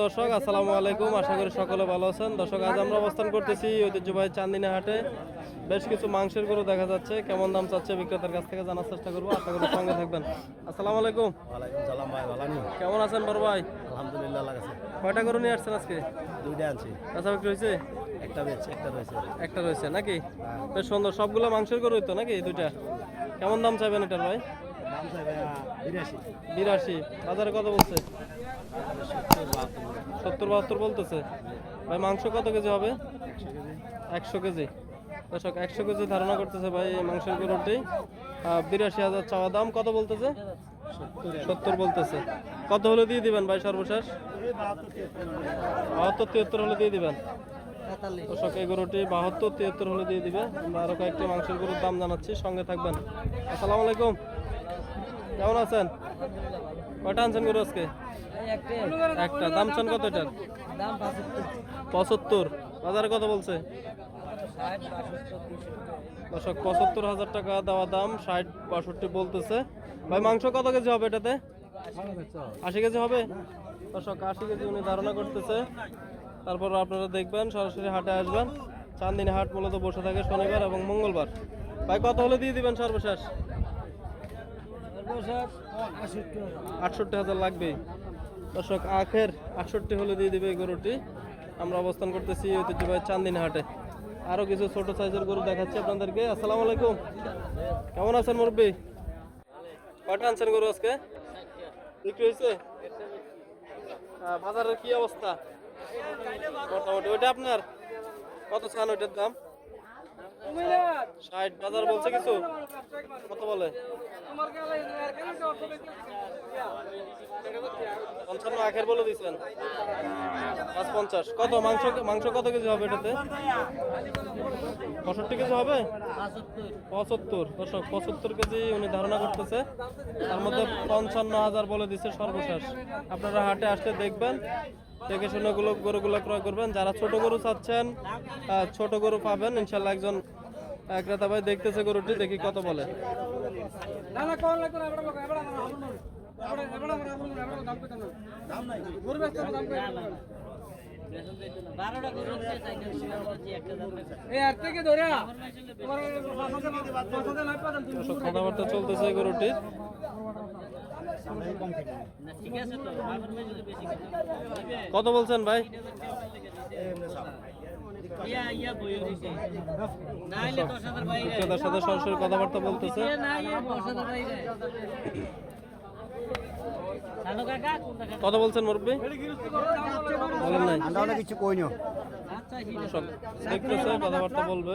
দর্শক আসসালামু আলাইকুম। আশা করি সকলে ভালো আছেন। দর্শক আজ আমরা অবস্থান করতেছি ঐতিহ্যবাহী চান্দিনা হাটে। বেশ কিছু মাংসের গরু দেখা যাচ্ছে। কেমন দাম চাচ্ছে বিক্রেতার কাছ থেকে জানার চেষ্টা করব। আশা করি সঙ্গে থাকবেন। আসসালামু আলাইকুম। সালাম ভাই ভালো কেমন আছেন বড় ভাই? আলহামদুলিল্লাহ লাগাছে কয়টা গরু নিয়ে আসছেন আজকে? দুইটা আনছি। আচ্ছা বিক্রি হয়েছে? একটা বেচ একটা রয়েছে। একটা রয়েছে নাকি? বেশ সুন্দর। সবগুলো মাংসের গরু তো নাকি দুইটা? কেমন দাম চাইবেন এটার ভাই? বিরাশি। বাজারে কত বলছে? সত্তর বাহাত্তর বলতেছে। ভাই মাংস কত কেজি হবে? একশো কেজি। দর্শক একশো কেজি ধারণা করতেছে ভাই মাংসের গরুটি। বিরাশি হাজার চাওয়া দাম কত বলতেছে? সত্তর বলতেছে। কত হলে দিয়ে দিবেন ভাই সর্বশেষ? বাহাত্তর তিয়াত্তর হলে দিয়ে দিবেন। দর্শক এই গরুটি বাহাত্তর তিয়াত্তর হলে দিয়ে দিবে। আমরা আরও কয়েকটি মাংসের গরুর দাম জানাচ্ছি। সঙ্গে থাকবেন। আসসালামু আলাইকুম। কেমন আছেন? কয়টা আনছেন গরু আজকে? একটা। দাম চান কত এটার? পঁচাত্তর। বাজারে কত বলছে? দর্শক, পঁচাত্তর হাজার টাকা দেওয়া দাম, ষাট বাষট্টি বলতেছে। ভাই, মাংস কত কেজি হবে এটাতে? আশি কেজি হবে? দর্শক, আশি কেজি উনি ধারণা করতেছে। তারপর আপনারা দেখবেন, সরাসরি হাটে আসবেন। চান্দিনী হাট মূলত বসে থাকে শনিবার এবং মঙ্গলবার। ভাই, কত হলে দিয়ে দিবেন সর্বশেষ? আটষট্টি হাজার লাগবে দর্শক, আখের আটষট্টি হলে দিয়ে দিবে গরুটি। আমরা অবস্থান করতেছি ঐতিহ্যবাহী চান্দিনী হাটে। আরও কিছু ছোট সাইজের গরু দেখাচ্ছি আপনাদেরকে। আসসালামু আলাইকুম। কেমন আছেন মুরব্বী? কয়টা আনছেন গরু আজকে? বিক্রি হয়েছে? বাজারের কি অবস্থা? মোটামুটি। ওইটা আপনার? কত চান ওইটার দাম? ষাট বাজার বলছে কিছু? কত বলে? পঞ্চান্ন আখের বলে দিচ্ছেন পাঁচ পঞ্চাশ। কত? মাংস মাংস কত কেজি হবে এটাতে? পঁয়ষট্টি কেজি হবে? পঁচাত্তর। পঁচাত্তর কেজি উনি ধারণা করতেছে। তার মধ্যে পঞ্চান্ন হাজার বলে দিচ্ছে সর্বশেষ। আপনারা হাটে আসলে দেখবেন, দেখে শুনে গুলো গরুগুলো ক্রয় করবেন। যারা ছোট গরু চাচ্ছেন ছোট গরু পাবেন। ইনশাল্লাহ একজন এক ক্রেতা ভাই দেখতেছে গরুটি দেখি কত বলে। কথাবার্তা চলতেছে গরুটির কত বলছেন ভাই? বিক্রেতার সাথে সরাসরি কথাবার্তা বলতেছে। কথা বলছেন মুরব্বী? বলেন নাই। আমরা কিছু কই দেখতেছে কথাবার্তা বলবে।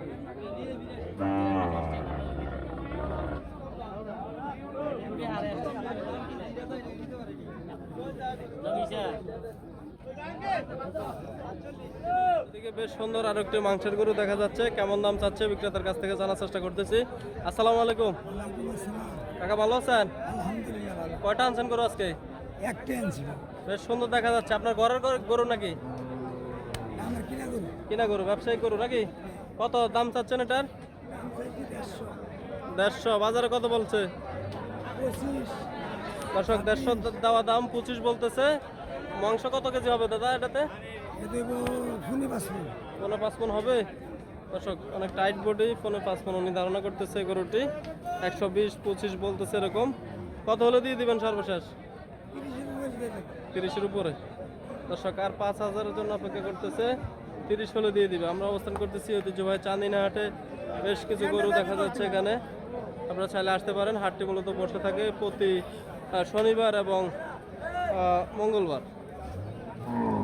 এদিকে বেশ সুন্দর আর একটি মাংসের গরু দেখা যাচ্ছে। কেমন দাম চাচ্ছে বিক্রেতার কাছ থেকে জানার চেষ্টা করতেছি। আসসালামু আলাইকুম। কাকা ভালো আছেন? কয়টা আনছেন গরু আজকে? বেশ সুন্দর দেখা যাচ্ছে। আপনার ঘরের গরু- নাকি? কিনা গরু। ব্যবসায়িক গরু নাকি? কত দাম চাচ্ছেন এটার? দেড়শো। বাজারে কত বলছে? দর্শক দেড়শো দেওয়া দাম পঁচিশ বলতেছে। মাংস কত কেজি হবে দাদা এটাতে? পনেরো পাঁচ মন হবে? দর্শক অনেক টাইট বডি পনেরো পাঁচ মন উনি ধারণা করতেছে গরুটি। একশো বিশ পঁচিশ বলতেছে এরকম। কত হলে দিয়ে দিবেন সর্বশেষ? তিরিশের উপরে দর্শক আর পাঁচ হাজারের জন্য অপেক্ষা করতেছে। তিরিশ হলে দিয়ে দিবে। আমরা অবস্থান করতেছি ঐতিহ্যবাহী চাঁদিনা হাটে। বেশ কিছু গরু দেখা যাচ্ছে এখানে। আপনারা চাইলে আসতে পারেন। হাটটি মূলত বসে থাকে প্রতি শনিবার এবং মঙ্গলবার।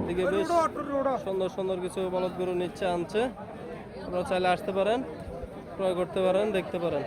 এদিকে বেশ সুন্দর সুন্দর কিছু বলদ গরু নিচ্ছে আনছে। আপনারা চাইলে আসতে পারেন ক্রয় করতে পারেন দেখতে পারেন।